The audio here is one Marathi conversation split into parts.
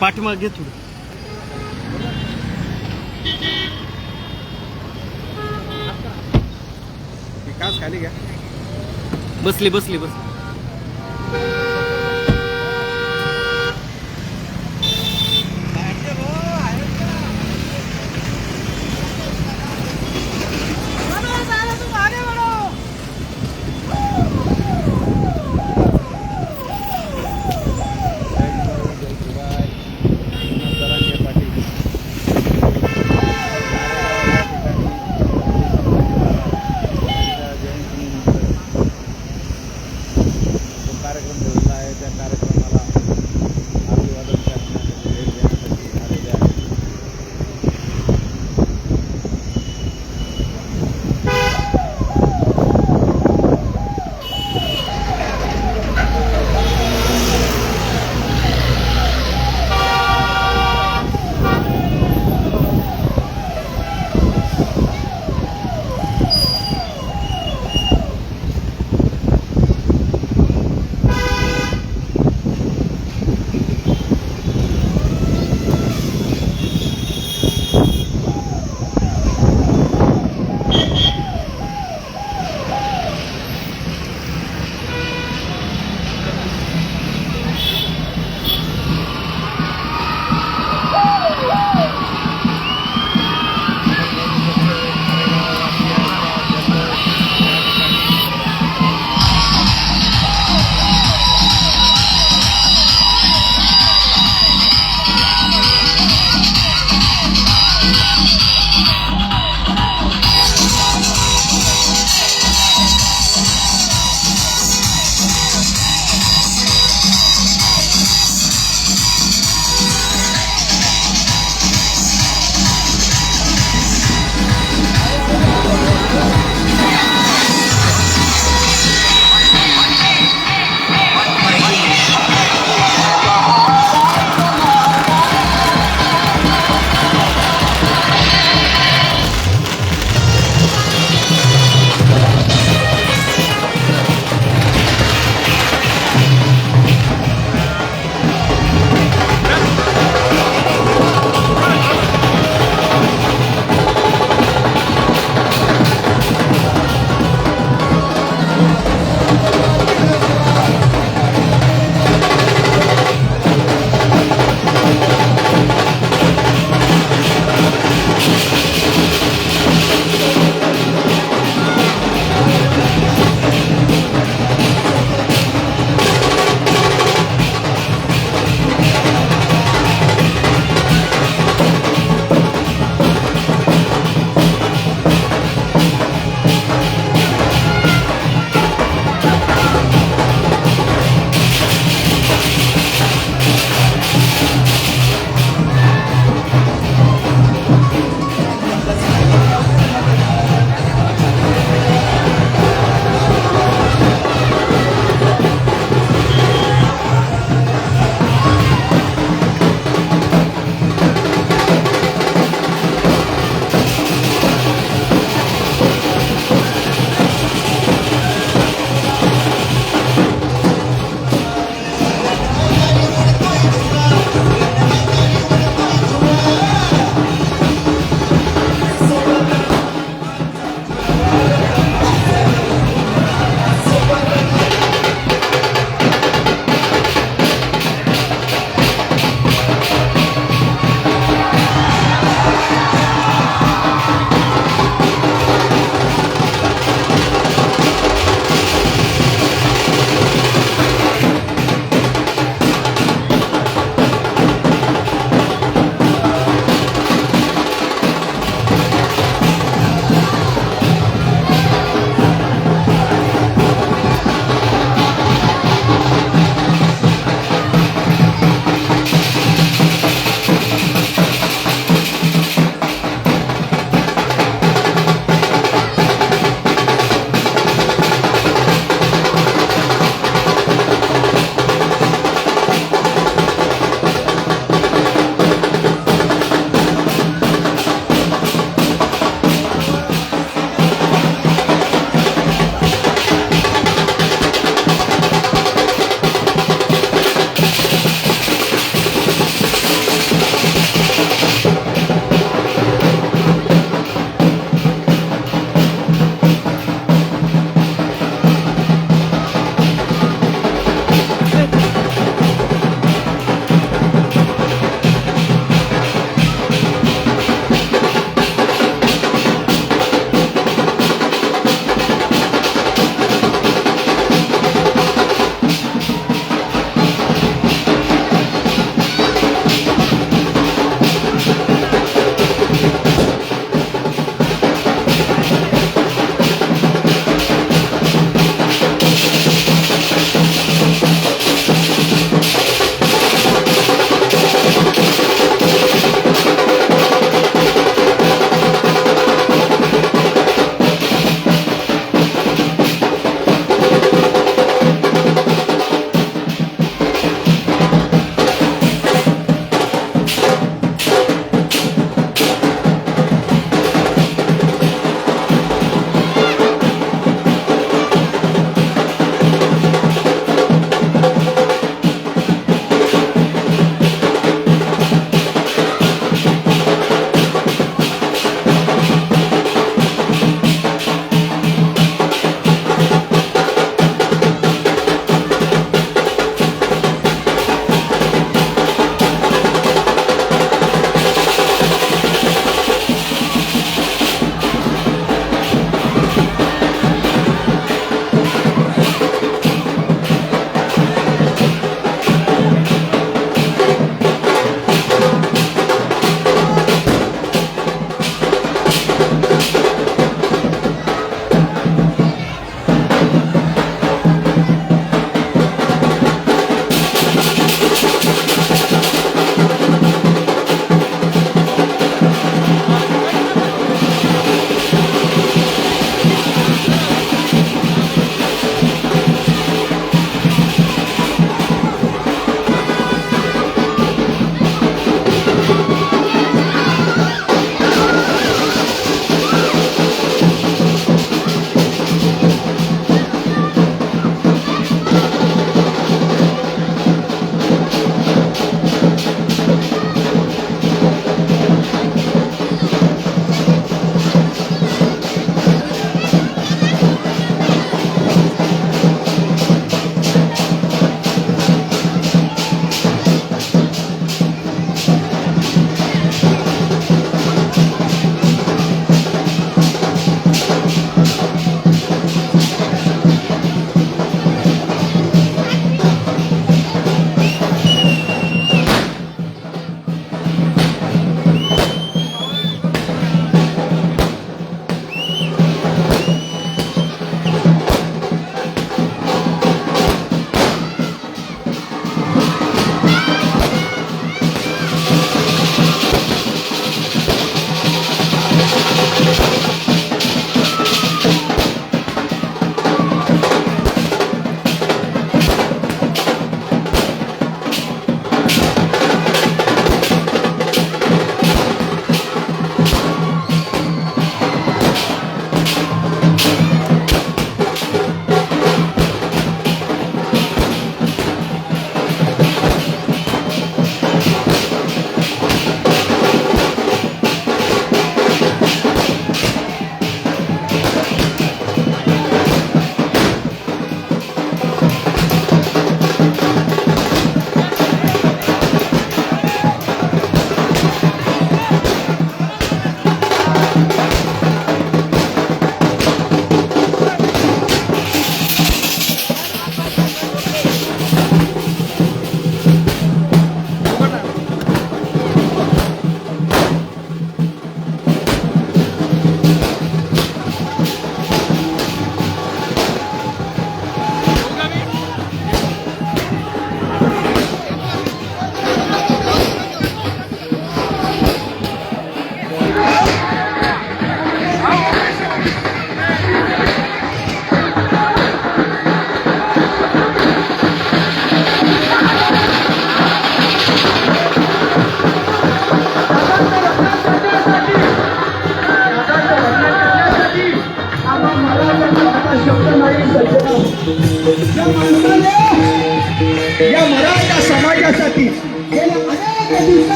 पाठी पाठीमाग घे थोडं खाली घ्या. बसली बसली बस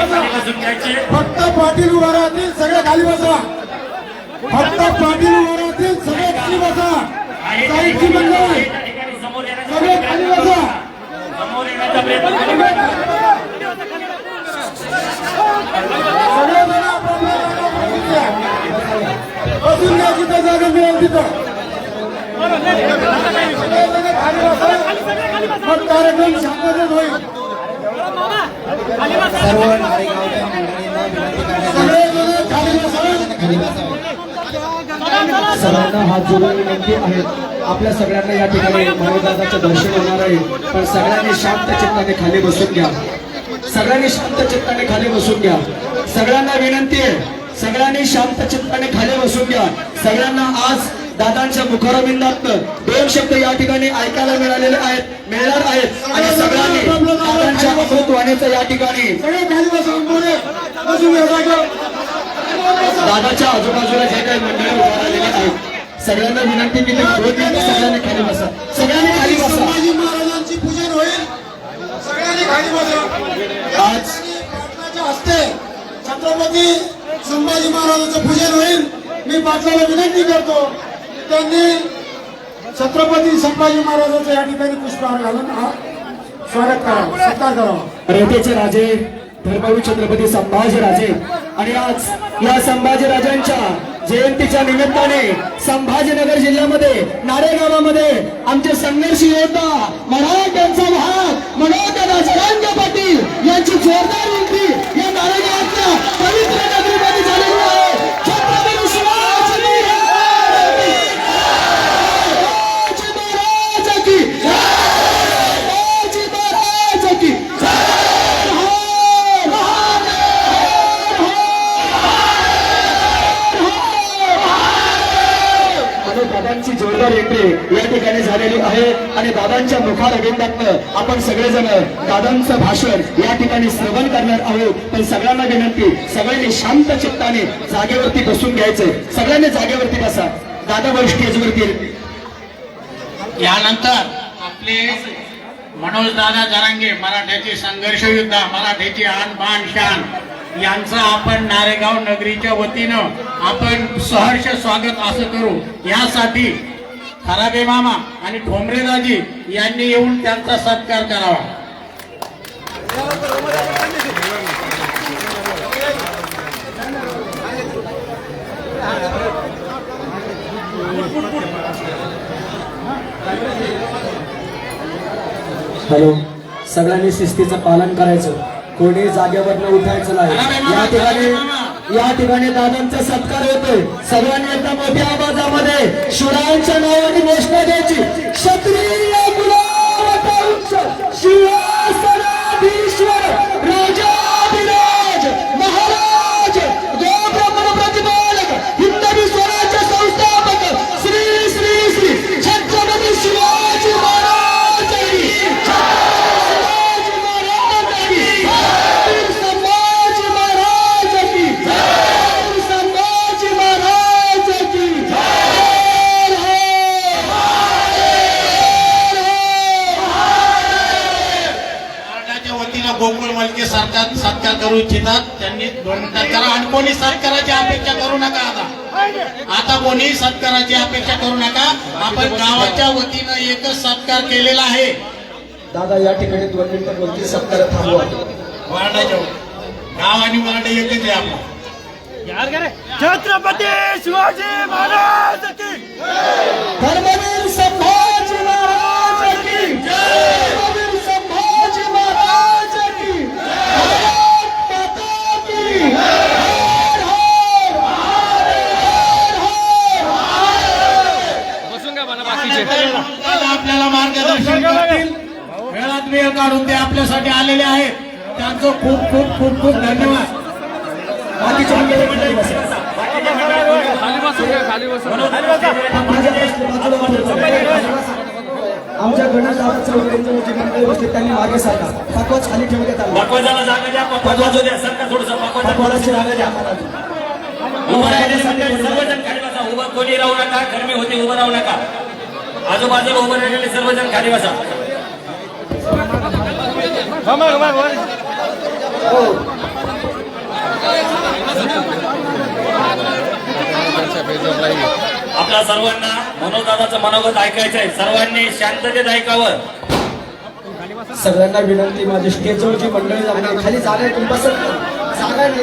फक्त पाटील उभा राहतील सगळे खाली बसा. फक्त पाटील उभा राहतील सगळे खाली बसा. आहे त्या साहित्य मंडळ सगळे खाली बसा. समोर येण्याचा प्रयत्न जागा बसून घ्या. जागा मिळेल तिथं. खाली बसा. मग कार्यक्रम शांततेत होईल. सर्व नारेगावच्या मंडळींना विनंती सर्वांना हात जोडून विनंती आहे. आपल्या सगळ्यांना या ठिकाणी मनोदादाचं दर्शन होणार आहे. पण सगळ्यांनी शांत चित्ताने खाली बसून घ्या. सगळ्यांनी शांत चित्ताने खाली बसून घ्या. सगळ्यांना विनंती आहे. सगळ्यांनी शांत चित्ताने खाली बसून घ्या. सगळ्यांना आज दादांच्या मुखारविंदात दोन शब्द या ठिकाणी ऐकायला मिळालेले आहेत मिळणार आहेत. आणि सगळ्यांनी दादांच्या अमृतवाणीचं या ठिकाणी दादाच्या आजूबाजूला जे काही मंडळी उभा राहिलेली आहेत सगळ्यांना विनंती केली सगळ्यांनी खाली बसा. सगळ्यांनी खाली बसा. संभाजी महाराजांची पूजन होईल. सगळ्यांनी खाली बसा. आज हस्ते छत्रपती संभाजी महाराजांचं पूजन होईल. मी पाटलाला विनंती करतो. त्यांनी छत्रपती संभाजी महाराजांचं या ठिकाणी पुष्पहार घालून हा स्वागत करावं सत्कार करावा रयतेचे राजे धर्मवीर छत्रपती संभाजी राजे. आणि आज या संभाजी राजांच्या जयंतीच्या निमित्ताने संभाजीनगर जिल्ह्यामध्ये नारेगावामध्ये आमचे संघर्ष योद्धा मराठ्यांचा भाग मनोहर जरांग पाटील यांची जोरदार विनंती या नारेगावातल्या पवित्र नगरीमध्ये झालेली आहे छत्रपती शिवाजी महाराज की शिवाजी महाराज की आणि दादांची जोरदार एंट्री या ठिकाणी झालेली आहे. आणि दादांच्या मुखार मुखारविंदातनं आपण सगळेजण दादांचं भाषण या ठिकाणी श्रवण करणार आहोत. पण सगळ्यांना विनंती सगळ्यांनी शांत चित्ताने जागेवरती बसून घ्यायचंय. सगळ्यांनी जागेवरती बसा. दादा वर स्टेजवरती यानंतर आपले मनोज दादा जरांगे मराठ्याची संघर्ष युद्ध मराठ्याची आन बाण शान. यांचं आपण नारेगाव नगरीच्या वतीनं आपण सहर्ष स्वागत असं करू. यासाठी खराबे मामा आणि ठोंबरेदाजी यांनी येऊन त्यांचा सत्कार करावा. हॅलो. सगळ्यांनी शिस्तीचं पालन करायचं. कोणी जागेवर उठायचं नाही. या ठिकाणी या ठिकाणी दादांचा सत्कार होतोय. सगळ्यांनी एकदा मोठ्या आवाजामध्ये शिवरायांच्या नावाने घोषणा द्यायची. क्षत्रिय शिवासनाधीश्वर इच्छितात. त्यांनी दोन मिनिटात करा आणि कोणी सत्काराची अपेक्षा करू नका आता. आता कोणी सत्काराची अपेक्षा करू नका. आपण गावाच्या वतीनं एकच सत्कार केलेला आहे. दादा या ठिकाणी दोन मिनिटं बोलतील. सत्कार थांबवा. वार्डाच्या गाव आणि वार्ड एकच आहे आपला. छत्रपती शिवाजी महाराज की धर्मवीर संभाजी महाराज की धर्मवीर संभाजी महाराज की भारत माता की हर हर हर हर बसून का म्हणा बाकीचे आज आपल्याला मार्गदर्शन करतील. वेळात वेळ काढून ते आपल्यासाठी आलेले आहेत. त्यांचं खूप खूप खूप खूप धन्यवाद. आमच्या गणेश त्यांनी मागे सारखा पाकवाज खाली ठेवण्यात आला. पकवाजाला जागा द्या पकवाज द्या सरकार थोडस. द्या सर्वजण खाली बसा. उभं कोणी राहू नका गरमी होते उभं राहू नका. आजूबाजूला उभं राहिलेले सर्वजण खाली बसा. आपल्या सर्वांना मनोदादाचं मनोगत ऐकायचं आहे. सर्वांनी शांततेत ऐकावं. सगळ्यांना विनंती माझी स्टेजवर जी मंडळी लागली खाली जागा आहे, तुम्ही बसत नाही. जागा नाही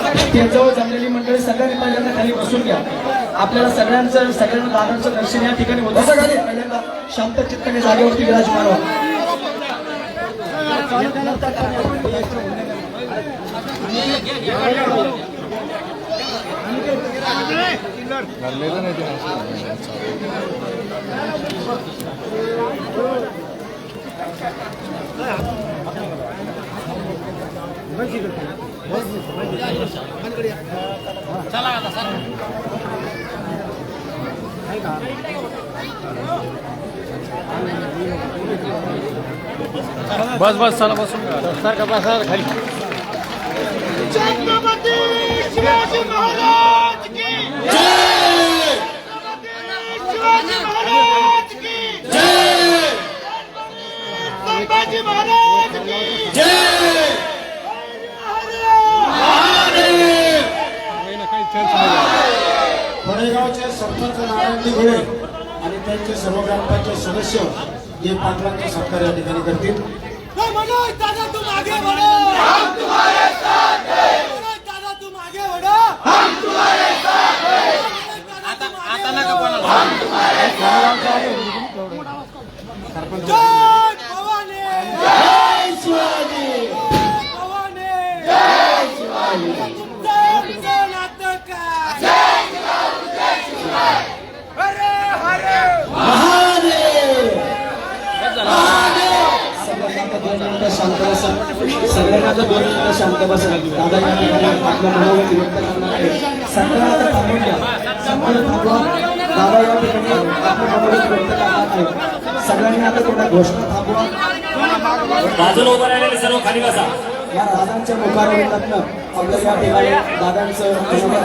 स्टेजवर जमलेली मंडळी सगळ्यांनी पहिल्यांदा खाली बसून घ्या. आपल्याला सगळ्यांचं सगळ्यांना दादांचं दर्शन या ठिकाणी होतं. पहिल्यांदा शांत चित्ताने जागेवरती विराजमान व्हा. बस बस चला बसून बसा. खाली छत्रपती शिवाजी महाराज की छत्रपती शिवाजी महाराज की संभाजी महाराज की फळेगावचे सरपंच नारायण घोळे आणि त्यांचे सर्व ग्रामपंचायत सदस्य हे पाटलांचा सत्कार या ठिकाणी करतील मनोज दादा तुम आगे बढ़ो हम तुम्हारे साथ हैं मनोज दादा तुम आगे बढ़ो हम तुम्हारे साथ हैं आता आता नका बोला जय भवानी जय शिवाजी जय भवानी जय शिवाजी तुमचं नातं काय जय हरे हरे सगळ्यांना दोन मिनिटं शांत बसा सगळ्यांना तर दोन मिनिटं शांत बसा दादा या ठिकाणी आपलं मनोगत व्यक्त करणार आहे सगळ्यांना तर थांबून घ्या सगळं थांबवा दादा या ठिकाणी आपलं मनोगत व्यक्त करणार आहे सगळ्यांनी आता थोड्या घोषणा थांबवा. बाजूला उभं राहिलेले सर्व खाली बसा. या दादांच्या मुखारविंदातनं आपल्याला या ठिकाणी दादांचं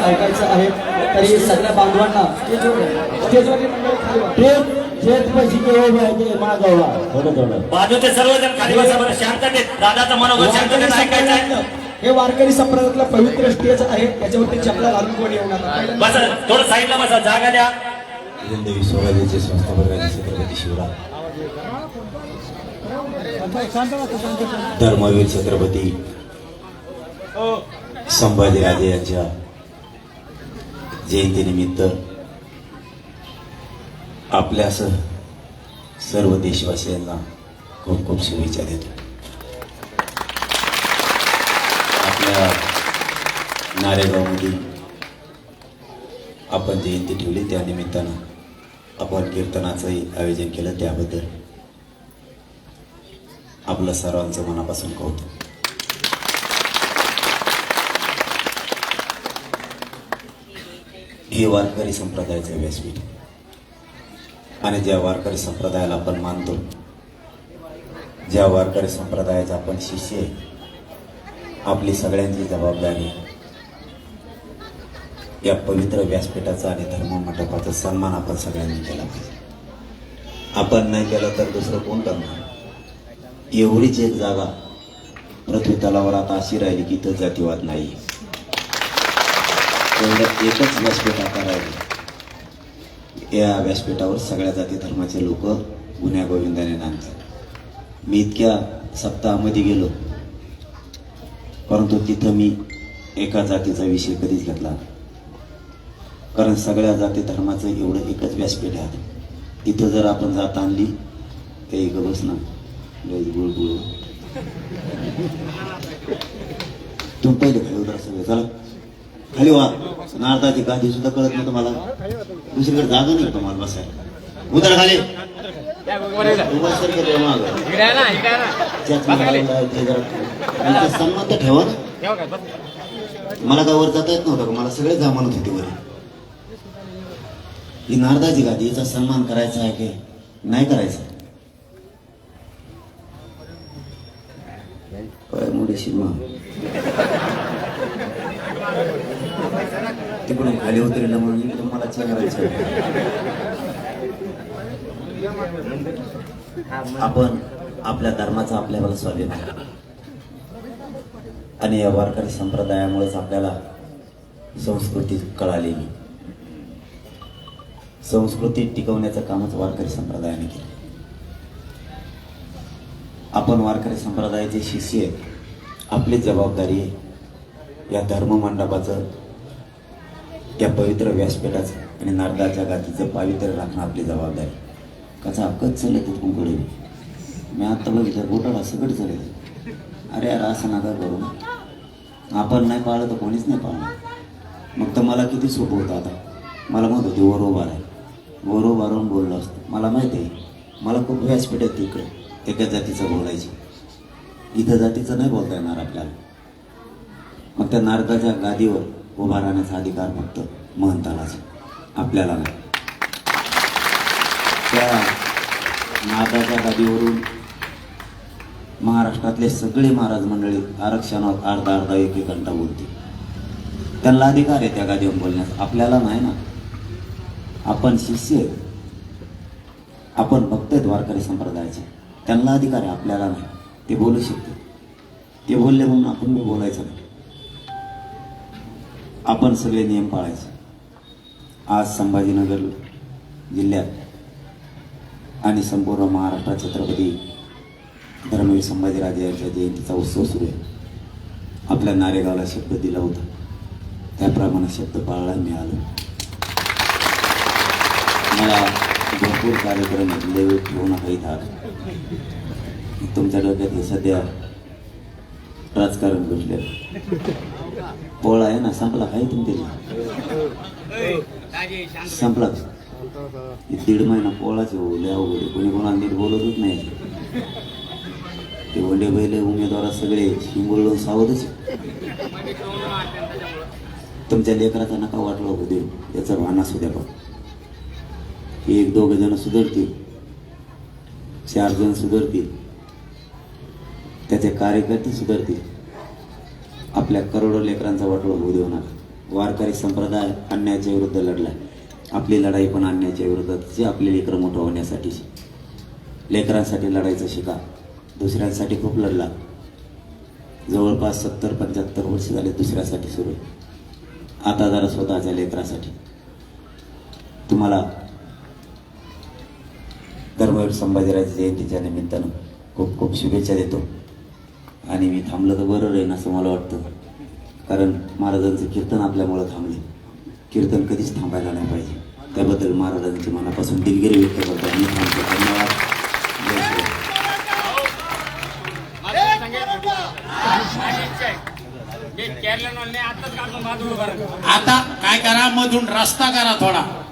ऐकायचं आहे. तरी सगळ्या बांधवांना स्टेजवरती मंडळी खाली वा. बाजूचे सर्वजण खाली बसा बरं शांततेत दादाचं मनोगत शांततेत ऐकायचं आहे? हे वारकरी संप्रदायातलं पवित्र स्टेज आहे त्याच्यावरती चपला घालून कोणी पहिल्यांदा बसा थोडं साईडला बसा जागा द्या. हिंदवी स्वराज्याचे संस्थापक छत्रपती शिवराय. धर्मवीर छत्रपती संभाजीराजे यांच्या जयंतीनिमित्त आपल्यासह सर्व देशवासियांना खूप खूप शुभेच्छा देतो. आपल्या नारेगावमध्ये आपण जयंती ठेवली त्या निमित्तानं आपण कीर्तनाचंही आयोजन केलं त्याबद्दल आपलं सर्वांचं मनापासून कौतुक. हे वारकरी संप्रदायाचं व्यासपीठ. आणि ज्या वारकरी संप्रदायाला आपण मानतो ज्या वारकरी संप्रदायाचा आपण शिष्य आहे आपली सगळ्यांची जबाबदारी या पवित्र व्यासपीठाचा आणि धर्म मंडपाचा सन्मान आपण सगळ्यांनी केला पाहिजे. आपण नाही केलं तर दुसरं कोण करणार? एवढीच एक जागा पृथ्वी तलावर आता अशी राहिली की इथं जातीवाद नाही. एवढं एकच व्यासपीठ आता राहिली. या व्यासपीठावर सगळ्या जाती धर्माचे लोक गुन्ह्या गोविंदाने नांदतात मी इतक्या सप्ताहामध्ये गेलो. परंतु तिथं मी एका जातीचा विषय कधीच घेतला कारण सगळ्या जाती धर्माचं एवढं एकच व्यासपीठ आहे. तिथं जर आपण जात आणली ते एक बस ना. लय गुळगुळ. तुम्ही पहिले खाली उतरा सगळे चला. खाली वा नारदाची गादी सुद्धा कळत नाही तुम्हाला दुसरीकडे जागा नाही तुम्हाला बसायला. उतरा खाली. मागं. यांचा सन्मान तर ठेवा ना. मला काय वर जाता येत नव्हतं का? मला सगळे जा म्हणत होते वर. ही नारदाची गादी हिचा सन्मान करायचा आहे की नाही करायचा? काय मोठी शिरमा तिकडून खाली उतरलं म्हणून इकडून मला करायचं आपण आपल्या धर्माचा आपल्याला स्वाभिमान आणि या वारकरी संप्रदायामुळेच आपल्याला संस्कृती कळालेली संस्कृती टिकवण्याचं कामच वारकरी संप्रदायाने केलं. आपण वारकरी संप्रदायाचे शिष्य आहेत. आपली जबाबदारी आहे या धर्ममंडपाचं या पवित्र व्यासपीठाचं आणि नारदाच्या गातीचं पावित्र्य राखणं आपली जबाबदारी. कसा हक्कच चालत कुंकडे मी आता बघितलं बोटाला सगळं चालेल अरे यार असं नका करू आपण नाही पाळलं तर कोणीच नाही पाळलं मग तर मला किती सोपं होतं आता. मला म्हणत होते वरोबार आहे वरोबारून बोललो असतो. मला माहिती आहे मला खूप व्यासपीठ आहे तिकडे. एका जातीचं बोलायची. इथं जातीचं नाही बोलता येणार आपल्याला. मग त्या नारदाच्या गादीवर उभा राहण्याचा अधिकार फक्त महंतालाच आपल्याला नाही. त्या नारदाच्या गादीवरून महाराष्ट्रातले सगळे महाराज मंडळी आरक्षणात अर्धा अर्धा एक एक घंटा बोलते त्यांना अधिकार आहे त्या गादीवर बोलण्यास. आपल्याला नाही ना. आपण शिष्य आपण भक्त द्वारकरी संप्रदायाचे. त्यांना अधिकार आहे आपल्याला नाही. ते बोलू शकते ते बोलले म्हणून आपण बी बोलायचं नाही. आपण सगळे नियम पाळायचे. आज संभाजीनगर जिल्ह्यात आणि संपूर्ण महाराष्ट्रात छत्रपती धर्मवीर संभाजीराजे यांच्या जयंतीचा उत्सव सुरू आहे. आपल्या नारेगावला शब्द दिला होता. त्याप्रमाणे शब्द पाळला मिळाला. मला भरपूर कार्यक्रम आहेत, वेळ ठेवू नका इथं तुमच्या डोक्यात हे सध्या राजकारण घडले पोळा आहे ना संपला काही तुमच्या संपला दीड महिना पोळाचे आहे, अवघडे कोणी कोणाला नीट बोलतच नाही. ते वंडे बैल उमेदवार सगळे शिंगोळून सावधच तुमच्या लेकराचा नका वाटलं होतं देव याचा भान असू द्या बघ एक दोघ जण सुधरतील. चार जण सुधरतील. त्याचे कार्यकर्ते सुधरतील. आपल्या करोडो लेकरांचा वाटोळा होऊ देऊ नका. वारकरी संप्रदाय अन्यायाच्या विरुद्ध लढला आपली लढाई पण अन्यायाच्या विरोधातची आपली लेकरं मोठं होण्यासाठीची लेकरांसाठी लढायचं शिका दुसऱ्यांसाठी खूप लढला. जवळपास सत्तर पंच्याहत्तर वर्ष झाले दुसऱ्यासाठी सुरू आहे. आता जरा स्वतःच्या लेकरासाठी. तुम्हाला धर्मवीर संभाजीराज जयंतीच्या निमित्तानं खूप खूप शुभेच्छा देतो. आणि मी थांबलं तर बरं राहीन असं मला वाटतं. कारण महाराजांचं कीर्तन आपल्यामुळं थांबले. कीर्तन कधीच थांबायला नाही पाहिजे. त्याबद्दल महाराजांची मनापासून दिलगिरी व्यक्त करतो. आणि थांबतो. धन्यवाद. आता काय करा? मधून रस्ता करा थोडा.